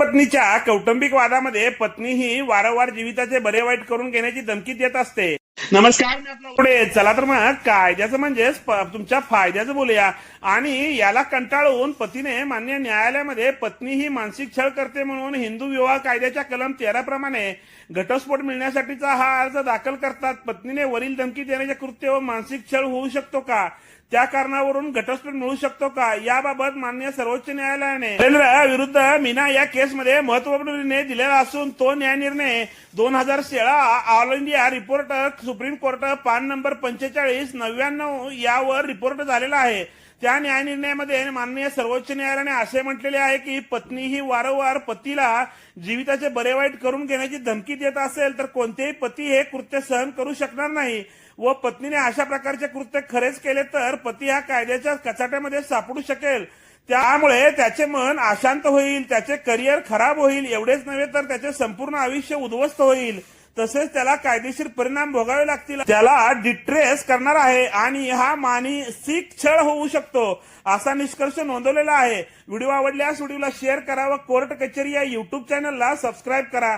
पत्नीच्या कौटुंबिक वादामध्ये पत्नी ही वारंवार जीविताचे बरे वाईट करून घेण्याची धमकी देत असते. नमस्कार मी पुढे. चला तर मग कायद्याचं म्हणजेच तुमच्या फायद्याचं बोलूया. आणि याला कंटाळून पतीने मान्य न्यायालयामध्ये पत्नी ही मानसिक छळ करते म्हणून हिंदू विवाह कायद्याच्या कलम तेरा प्रमाणे घटस्फोट मिळण्यासाठीचा हा अर्ज दाखल करतात. पत्नीने वरील धमकी देण्याचे कृत्य व मानसिक छळ होऊ शकतो का? त्या कारणावरून घटस्फोट मिळू शकतो का? याबाबत मान्य सर्वोच्च न्यायालयाने नरेंद्र विरुद्ध मीना या केसमध्ये महत्त्वपूर्ण निर्णय दिलेला असून तो न्याय निर्णय दोन हजार सोळा all India report supreme court पान नंबर पंचेचाळीस नव्याण्णव यावर रिपोर्ट झालेला आहे. त्या न्यायनिर्णयामध्ये माननीय सर्वोच्च न्यायालयाने असे म्हटलेले आहे की पत्नी ही वारंवार पतीला जीविताचे बरे वाईट करून घेण्याची धमकी देत असेल तर कोणतेही पती हे कृत्य सहन करू शकणार नाही व पत्नीने अशा प्रकारचे कृत्य खरेच केले तर पती हा कायद्याच्या कचाट्यामध्ये सापडू शकेल. त्यामुळे त्याचे मन अशांत होईल त्याचे करिअर खराब होईल एवढेच नव्हे तर त्याचे संपूर्ण आयुष्य उद्ध्वस्त होईल. तसेच त्याला कायदेशीर परिणाम भोगावे लागतील. त्याला डिट्रेस करणार आहे आणि हा मानसिक छळ होऊ शकतो असा निष्कर्ष नोंदवलेला आहे. व्हिडिओ आवडल्यास व्हिडिओला शेअर करा व कोर्ट कचेरी या युट्यूब चॅनलला सबस्क्राईब करा.